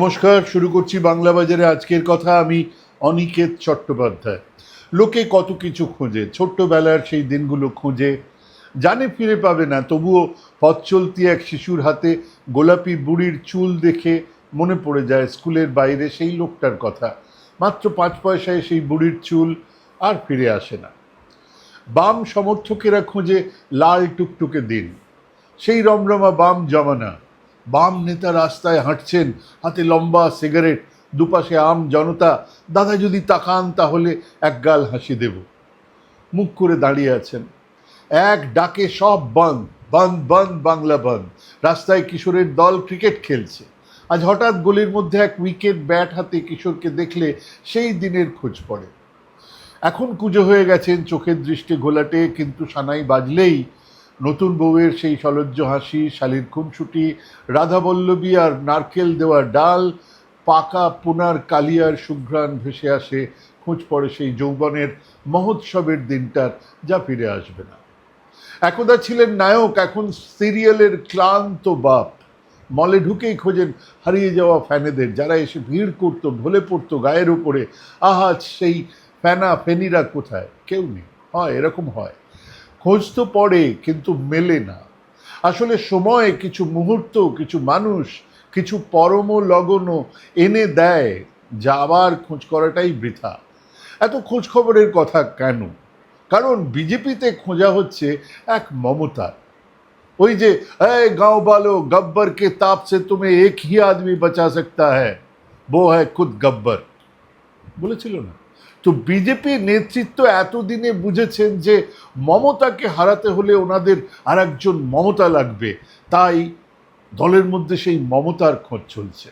নমস্কার, শুরু করছি বাংলা বাজারে আজকের কথা। আমি অনিকেত চট্টোপাধ্যায়। লোকে কত কিছু খোঁজে, ছোট্টবেলার সেই দিনগুলো খোঁজে, জানে ফিরে পাবে না। তবুও পথ চলতি এক শিশুর হাতে গোলাপি বুড়ির চুল দেখে মনে পড়ে যায় স্কুলের বাইরে সেই লোকটার কথা। মাত্র পাঁচ পয়সায় সেই বুড়ির চুল আর ফিরে আসে না। বাম সমর্থকেরা খোঁজে লাল টুকটুকে দিন। সেই রমরমা বাম জমানা। বাম নেতা রাস্তায় হাঁটছেন, হাতে লম্বা সিগারেট, দুপাশে আম জনতা। দাদা যদি তাকান তাহলে এক গাল হাসি দেব। মুখ করে দাঁড়িয়ে আছেন। এক ডাকে সব বন্ধ বন্ধ বন্ধ, বাংলা বন্ধ। রাস্তায় কিশোরের দল ক্রিকেট খেলছে। আজ হঠাৎ গলির মধ্যে এক উইকেট ব্যাট হাতে কিশোরকে দেখলে সেই দিনের খোঁজ পড়ে। এখন কুজো হয়ে গেছেন, চোখের দৃষ্টি ঘোলাটে, কিন্তু সানাই বাজলেই নতুন বউয়ের সেই সলজ্জ হাসি, শালির খুনসুটি রাধাবল্লবী আর নারকেল দেওয়া ডাল, পাকা পুনার কালিয়ার সুঘ্রাণ ভেসে আসে, খোঁজ পড়ে সেই যৌবনের মহোৎসবের দিনটার, যা ফিরে আসবে না। একদা ছিলেন নায়ক, এখন সিরিয়ালের ক্লান্ত বাপ। মলে ঢুকেই খোঁজেন হারিয়ে যাওয়া ফ্যানেদের, যারা এসে ভিড় করতো, ঢলে পড়তো গায়ের উপরে। আহা, সেই ফ্যানা ফেনিরা কোথায়? কেউ নেই। হয়, এরকম হয়। খোঁজ তো পড়ে, কিন্তু মেলে না। আসলে সময় কিছু মুহূর্ত, কিছু মানুষ, কিছু পরম লগন এনে দেয়, যা আবার খোঁজ করাটাই বৃথা। এত খোঁজ খবরের কথা কেন? কারণ বিজেপিতে খোঁজা হচ্ছে এক মমতা ওই যে গাঁও বালো, গব্বর কে তাপ সে তুমি এক হি আদমি বাঁচা সকতা হ্যাঁ বো হ্যাঁ খুদ গব্বর। বলেছিল না। তো বিজেপি নেতৃত্ব এতদিনে বুঝেছেন যে মমতাকে হারাতে হলে ওনাদের আর একজন মমতা লাগবে। তাই দলের মধ্যে সেই মমতার খোঁজ চলছে।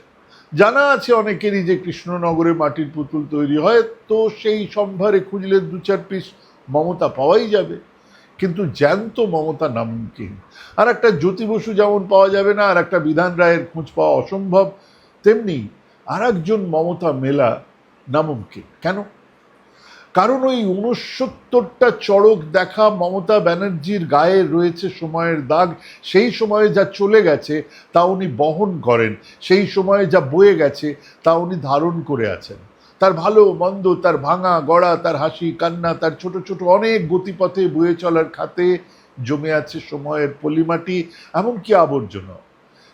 জানা আছে অনেকেরই যে কৃষ্ণনগরে মাটির পুতুল তৈরি হয়, তো সেই সম্ভারে খুঁজলে দু চার পিস মমতা পাওয়াই যাবে। কিন্তু জ্যান্ত মমতা নামুমকিন আর একটা জ্যোতি বসু যেমন পাওয়া যাবে না, আর একটা বিধান রায়ের খোঁজ পাওয়া অসম্ভব, তেমনি আর একজন মমতা মেলা নামুমকিন কেন? কারণ ওই উনসত্তরটা চড়ক দেখা মমতা ব্যানার্জির গায়ে রয়েছে সময়ের দাগ, সেই সময়ে যা চলে গেছে তা উনি বহন করেন, সেই সময়ে যা বয়ে গেছে তা উনি ধারণ করে আছেন। তার ভালো মন্দ, তার ভাঙা গড়া, তার হাসি, কান্না, তার ছোট ছোট অনেক গতিপথে বয়ে চলার খাতে জমে আছে সময়ের পলিমাটি, এমনকি আবর্জনা।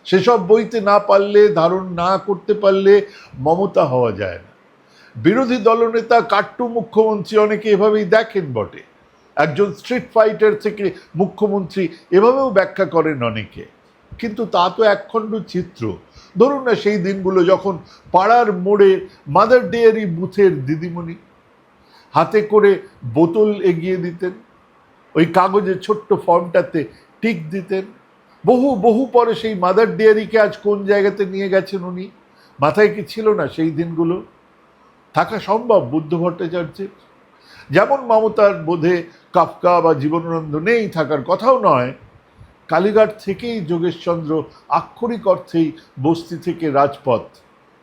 সেসব বইতে না পারলে, ধারণ না করতে পারলে মমতা হওয়া যায় না। বিরোধী দলনেতা কাট্টু মুখ্যমন্ত্রী অনেকে এভাবেই দেখেন বটে। একজন স্ট্রিট ফাইটার থেকে মুখ্যমন্ত্রী এভাবেও ব্যাখ্যা করেন অনেকে। কিন্তু তা তো একখণ্ড চিত্র। ধরুন না সেই দিনগুলো যখন পাড়ার মোড়ে মাদার ডেয়ারি বুথের দিদিমণি হাতে করে বোতল এগিয়ে দিতেন, ওই কাগজের ছোট্ট ফর্মটাতে টিক দিতেন, বহু বহু পরে সেই মাদার ডেয়ারিকে আজ কোন জায়গাতে নিয়ে গেছেন উনি? মাথায় কি ছিল না সেই দিনগুলো? থাকা সম্ভব বুদ্ধ ভট্টাচার্যের যেমন মমতার বোধে কাফকা বা জীবনানন্দ নেই থাকার কথাও নয়, কালীঘাট থেকেই যোগেশচন্দ্র আক্ষরিক অর্থেই বস্তি থেকে রাজপথ।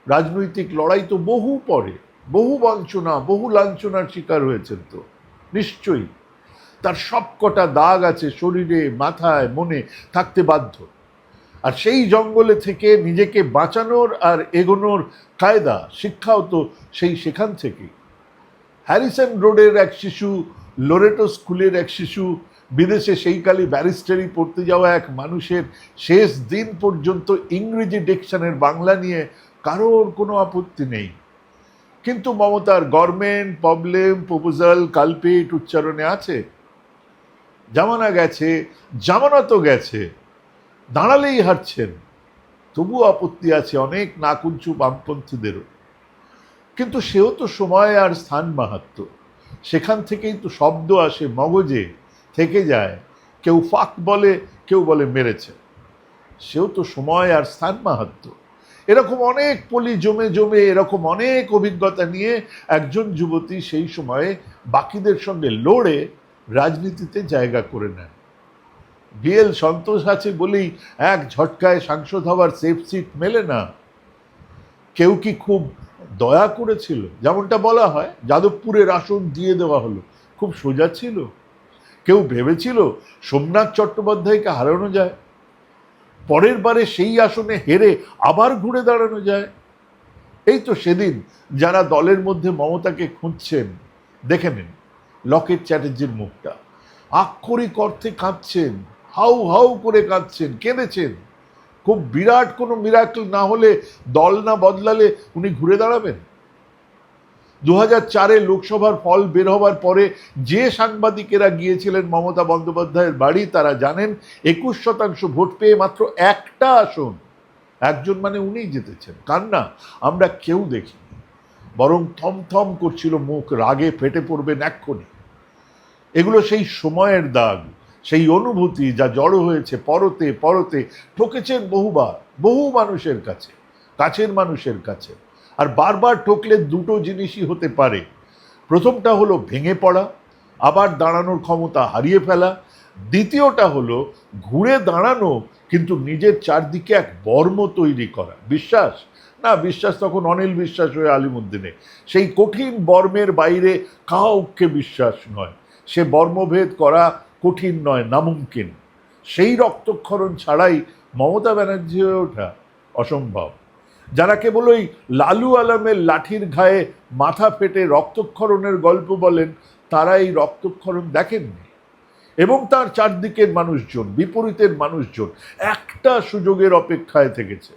রাজনৈতিক লড়াই তো বহু পরে, বহু বঞ্চনা, বহু লাঞ্ছনার শিকার হয়েছেন তো, নিশ্চয়ই। তার সবকটা দাগ আছে শরীরে, মাথায়, মনে, থাকতে বাধ্য। আর সেই জঙ্গলে থেকে নিজেকে বাঁচানোর আর এগোনোর কায়দা, শিক্ষাও তো সেই সেখান থেকেই হ্যারিসন রোডের এক শিশু, লোরেটো স্কুলের এক শিশু, বিদেশে সেই কালে ব্যারিস্টারি পড়তে যাওয়া এক মানুষের শেষ দিন পর্যন্ত ইংরেজি ডিকশনের বাংলা নিয়ে কারোর কোনো আপত্তি নেই। কিন্তু মমতার গভর্নমেন্ট প্রবলেম, প্রপোজাল, কালপিট উচ্চারণে আছে। জামানা গেছে জামানা তো গেছে। দাঁড়ালেই হারছেন তবু আপত্তি আছে অনেক নাকুঞ্চু বামপন্থীদেরও কিন্তু সেও তো সময় আর স্থান মাহাত্ম। সেখান থেকেই তো শব্দ আসে, মগজে থেকে যায়। কেউ ফাঁক বলে, কেউ বলে মেরেছে। সেও তো সময় আর স্থান মাহাত্ম। এরকম অনেক পলি জমে জমে, এরকম অনেক অভিজ্ঞতা নিয়ে একজন যুবতী সেই সময়ে বাকিদের সঙ্গে লড়ে রাজনীতিতে জায়গা করে নেন বিএল সন্তোষ আছে বলেই এক ঝটকায় সাংসদ হওয়ার সেফ সিট মেলে না। কেউ কি খুব দয়া করেছিল? যেমনটা বলা হয়, যাদবপুরের আসন দিয়ে দেওয়া হলো। খুব সোজা ছিল। কেউ ভেবেছিল সোমনাথ চট্টোপাধ্যায়কে হারানো যায়। পরের বারে সেই আসনে হেরে আবার ঘুরে দাঁড়ানো যায়। এই তো সেদিন যারা দলের মধ্যে মমতাকে খুঁজছেন, দেখে নিন, লকেট চ্যাটার্জির মুখটা। আক্ষরিক অর্থে কাঁদছেন। হাউ হাউ করে কাঁদছেন, কেঁদেছেন। খুব বিরাট কোনো মিরাকল না হলে, দল না বদলালে উনি ঘুরে দাঁড়াবেন। দু চারে লোকসভার ফল বের হওয়ার পরে যে সাংবাদিকেরা গিয়েছিলেন মমতা বন্দ্যোপাধ্যায়ের বাড়ি, তারা জানেন একুশ শতাংশ ভোট পেয়ে মাত্র একটা আসন। একজন মানে উনিই জিতেছেন। কান্না, আমরা কেউ দেখিনি। বরং থমথম করছিল মুখ, রাগে ফেটে পড়বেন এক্ষুনি এগুলো সেই সময়ের দাগ। সেই অনুভূতি যা জড়ো হয়েছে পরতে পরতে, ঠকেছেন বহুবার, বহু মানুষের কাছে, কাছের মানুষের কাছে। আর বারবার ঠকলে দুটো জিনিসই হতে পারে। প্রথমটা হলো ভেঙে পড়া, আবার দাঁড়ানোর ক্ষমতা হারিয়ে ফেলা। দ্বিতীয়টা হলো ঘুরে দাঁড়ানো, কিন্তু নিজের চারদিকে এক বর্ম তৈরি করা। বিশ্বাস? না, বিশ্বাস তখন অনিল বিশ্বাস হয়ে আলিমুদ্দিনে। সেই কঠিন বর্মের বাইরে কাউকে বিশ্বাস নয়। সে বর্মভেদ করা কঠিন নয়, নামুমকিন। সেই রক্তক্ষরণ ছাড়াই মমতা ব্যানার্জি হয়ে ওঠা অসম্ভব। যারা কেবল ওই লালু আলমের লাঠির ঘায়ে মাথা ফেটে রক্তক্ষরণের গল্প বলেন, তারা এই রক্তক্ষরণ দেখেননি। এবং তার চারদিকের মানুষজন, বিপরীতের মানুষজন একটা সুযোগের অপেক্ষায় থেকেছে।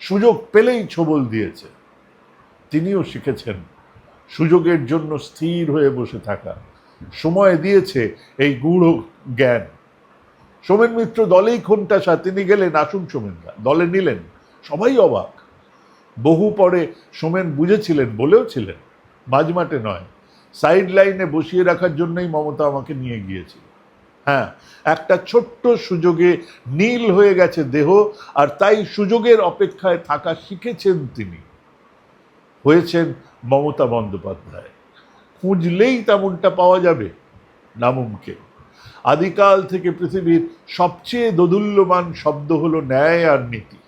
সুযোগ পেলেই ছবল দিয়েছে। তিনিও শিখেছেন সুযোগের জন্য স্থির হয়ে বসে থাকা। সময় দিয়েছে এই গূঢ় জ্ঞান। সোমেন মিত্র দলেই খন্টাসা তিনি গেলেন, আসুন সোমেনরা দলে নিলেন। সবাই অবাক। বহু পরে সোমেন বুঝেছিলেন, বলেও ছিলেন মাঝমাঠে নয়। সাইড লাইনে বসিয়ে রাখার জন্যই মমতা আমাকে নিয়ে গিয়েছিল। হ্যাঁ একটা ছোট্ট সুযোগে নীল হয়ে গেছে দেহ, আর তাই সুযোগের অপেক্ষায় থাকা শিখেছেন তিনি। হয়েছেন মমতা বন্দ্যোপাধ্যায়। খুঁজলেই তেমনটা পাওয়া যাবে নামুমকিন আদিকাল থেকে পৃথিবীর সবচেয়ে দোদুল্যমান শব্দ হলো ন্যায় আর নীতি।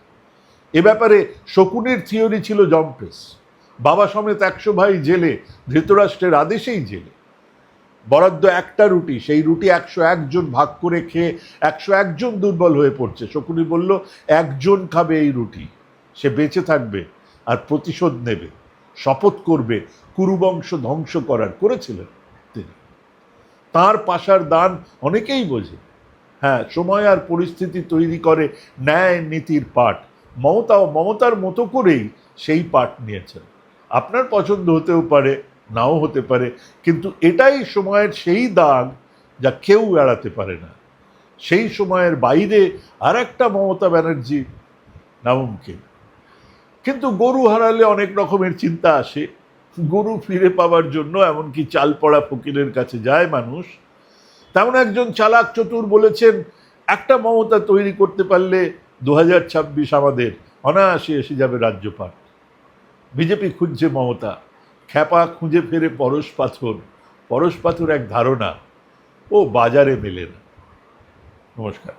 এ ব্যাপারে শকুনের থিওরি ছিল জম্পেস। বাবা সমেত একশো ভাই জেলে, ধৃতরাষ্ট্রের আদেশেই জেলে। বরাদ্দ একটা রুটি, সেই রুটি একশো একজন ভাগ করে খেয়ে একশো একজন দুর্বল হয়ে পড়ছে। শকুনি বলল, একজন খাবে এই রুটি, সে বেঁচে থাকবে আর প্রতিশোধ নেবে। শপথ করবে, কুরুবংশ ধ্বংস করার করেছিলেন তিনি। তার পাশার দান অনেকেই বোঝে। হ্যাঁ সময় আর পরিস্থিতি তৈরি করে ন্যায় নীতির পাঠ। মমতা ও মমতার মতো করেই সেই পাঠ নিয়েছেন। আপনার পছন্দ হতেও পারে, নাও হতে পারে, কিন্তু এটাই সময়ের সেই দাগ যা কেউ এড়াতে পারে না। সেই সময়ের বাইরে আর একটা মমতা ব্যানার্জি নামুমকে কিন্তু গরু হারালে অনেক রকমের চিন্তা আসে। গরু ফিরে পাওয়ার জন্য এমনকি চাল পড়া ফকিরের কাছে যায় মানুষ। তেমন একজন চালাক চতুর বলেছেন, একটা মমতা তৈরি করতে পারলে দু ছাব্বিশ আমাদের অনায়াসে এসে যাবে রাজ্যপাল বিজেপি খুঁজছে মমতা, খ্যাপা খুঁজে ফেরে পরশ পাথর। পরশ পাথর এক ধারণা, ও বাজারে মেলে না। নমস্কার।